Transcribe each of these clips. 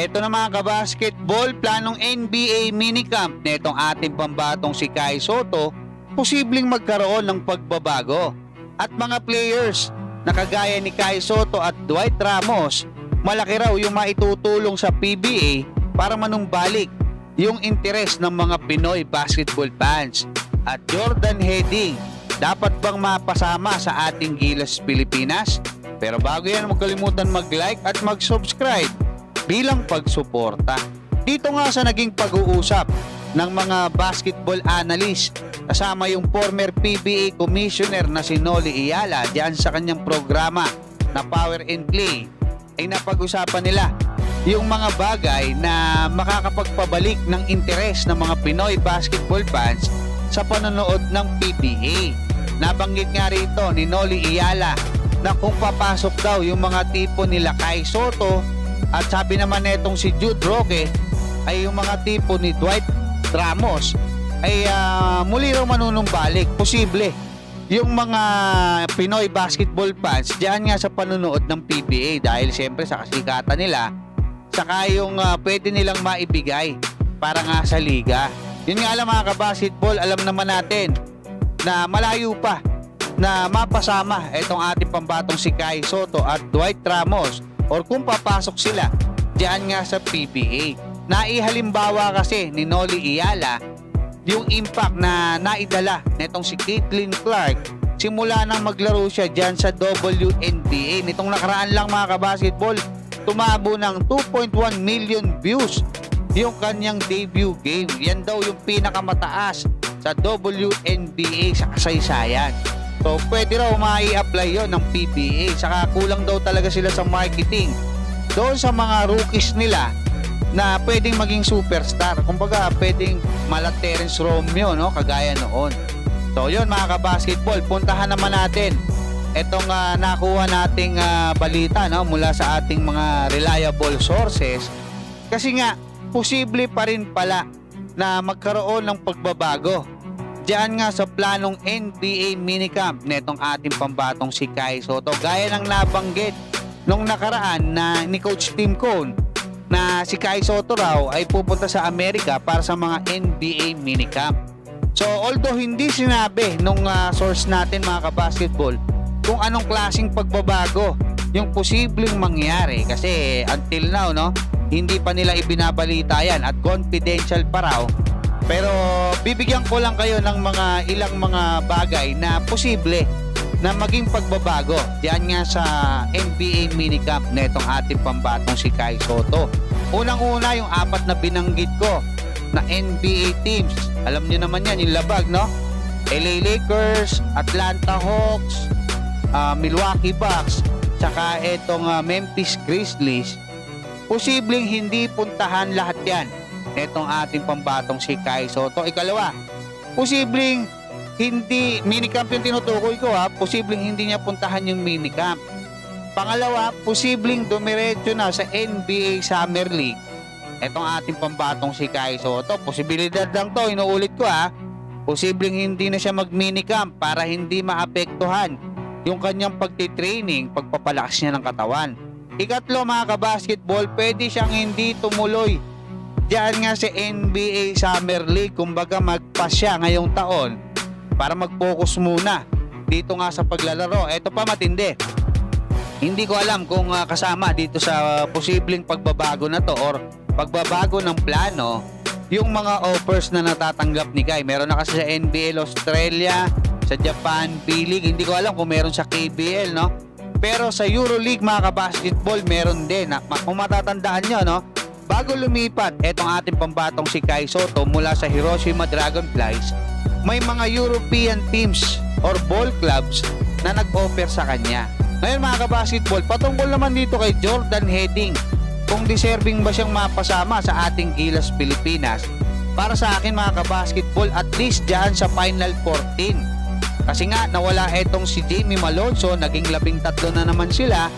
Eto na mga kabasketball, planong NBA minicamp netong ating pambatong si Kai Soto, posibleng magkaroon ng pagbabago. At mga players na kagaya ni Kai Soto at Dwight Ramos, malaki raw yung maitutulong sa PBA para manumbalik yung interes ng mga Pinoy basketball fans. At Jordan Heading, dapat bang mapasama sa ating Gilas Pilipinas? Pero bago yan, huwag kalimutan mag-like at mag-subscribe bilang pagsuporta. Dito nga sa naging pag-uusap ng mga basketball analyst kasama yung former PBA commissioner na si Noli Iyala diyan sa kanyang programa na Power and Play ay napag-usapan nila yung mga bagay na makakapagpabalik ng interes ng mga Pinoy basketball fans sa panonood ng PBA. Nabanggit nga rito ni Noli Iyala na kung papasok daw yung mga tipo nila Kai Soto at sabi naman netong si Jude Roque ay yung mga tipo ni Dwight Ramos ay ah, muli raw manunumbalik. Posible yung mga Pinoy basketball fans diyan nga sa panonood ng PBA dahil siyempre sa kasikatan nila saka yung ah, pwede nilang maibigay para nga sa liga. Yun nga lang mga kabasketball, alam naman natin na malayo pa na mapasama itong ating pambatong si Kai Soto at Dwight Ramos or kung papasok sila diyan nga sa PBA. Naihalimbawa kasi ni Noli Iyala yung impact na naidala nitong si Caitlin Clark simula nang maglaro siya dyan sa WNBA. Nitong nakaraan lang mga kabasketball, tumabo ng 2.1 million views yung kanyang debut game. Yan daw yung pinakamataas sa WNBA sa kasaysayan. So, pwede raw mai-apply yon ng PBA. Saka kulang daw talaga sila sa marketing. Doon sa mga rookies nila na pwedeng maging superstar. Kumbaga, pwedeng mala Terence Romeo, no? Kagaya noon. So, yun mga kabasketball, puntahan naman natin itong ah, nakuha nating ah, balita no mula sa ating mga reliable sources kasi nga posible pa rin pala na magkaroon ng pagbabago Diyan nga sa planong NBA minicamp netong ating pambatong si Kai Soto. Gaya ng nabanggit nung nakaraan na ni Coach Tim Cone na si Kai Soto raw ay pupunta sa Amerika para sa mga NBA minicamp. So although hindi sinabi nung ah, source natin mga kabasketball kung anong klasing pagbabago yung posibleng mangyari kasi until now no hindi pa nila ibinabalita yan at confidential pa raw pero bibigyan ko lang kayo ng mga ilang mga bagay na posible na maging pagbabago diyan nga sa NBA minicamp netong ating pambatong si Kai Soto. Unang-una yung apat na binanggit ko na NBA teams. Alam niyo naman yan, yung labag, no? LA Lakers, Atlanta Hawks, ah, Milwaukee Bucks, tsaka etong ah, Memphis Grizzlies. Posibleng hindi puntahan lahat yan etong ating pambatong si Kai Soto. Ikalawa, posibleng hindi, minicamp yung tinutukoy ko ha, posibleng hindi niya puntahan yung minicamp. Pangalawa, posibleng dumiretso na sa NBA Summer League. Etong ating pambatong si Kai Soto, posibilidad lang to, inuulit ko ha. Posibleng hindi na siya mag-minicamp para hindi maapektuhan yung kanyang pagtitraining, pagpapalakas niya ng katawan. Ikatlo mga kabasketball, pwede siyang hindi tumuloy Diyan nga sa NBA Summer League, kumbaga magpas siya ngayong taon para mag-focus muna dito nga sa paglalaro. Ito pa matindi. Hindi ko alam kung ah, kasama dito sa posibleng pagbabago na to or pagbabago ng plano yung mga offers na natatanggap ni Kai. Meron na kasi sa NBL Australia, sa Japan B-League. Hindi ko alam kung meron sa KBL, no? Pero sa EuroLeague mga kabasketball, meron din. Na, kung matatandaan nyo, no? Bago lumipat etong ating pambatong si Kai Soto mula sa Hiroshima Dragonflies, may mga European teams or ball clubs na nag-offer sa kanya. Ngayon mga kabasketball, patungkol naman dito kay Jordan Heading kung deserving ba siyang mapasama sa ating Gilas Pilipinas. Para sa akin mga kabasketball, at least dyan sa Final 14. Kasi nga nawala etong si Jamie Malonzo, naging labing tatlo na naman sila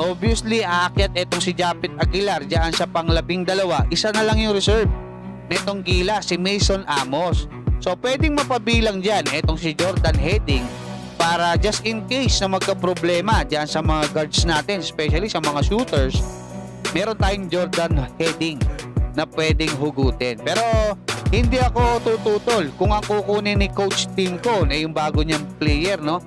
Obviously, aakyat itong si Japit Aguilar diyan sa panglabing dalawa. Isa na lang yung reserve nitong gila, si Mason Amos. So, pwedeng mapabilang diyan itong si Jordan Heading para just in case na magka-problema diyan sa mga guards natin, especially sa mga shooters. meron tayong Jordan heading na pwedeng hugutin. Pero hindi ako tututol kung ang kukunin ni Coach Tinko na yung bago niyang player, no?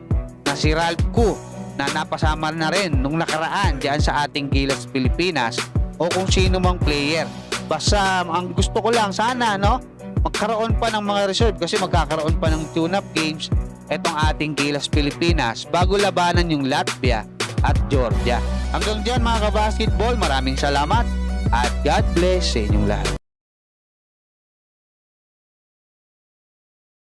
Na si Ralph Ku na napasama na rin nung nakaraan diyan sa ating Gilas Pilipinas o kung sino mang player. Basta ang gusto ko lang sana, no? Magkaroon pa ng mga reserve kasi magkakaroon pa ng tune-up games etong ating Gilas Pilipinas bago labanan yung Latvia at Georgia. Hanggang dyan mga kabasketball, maraming salamat at God bless sa inyong lahat.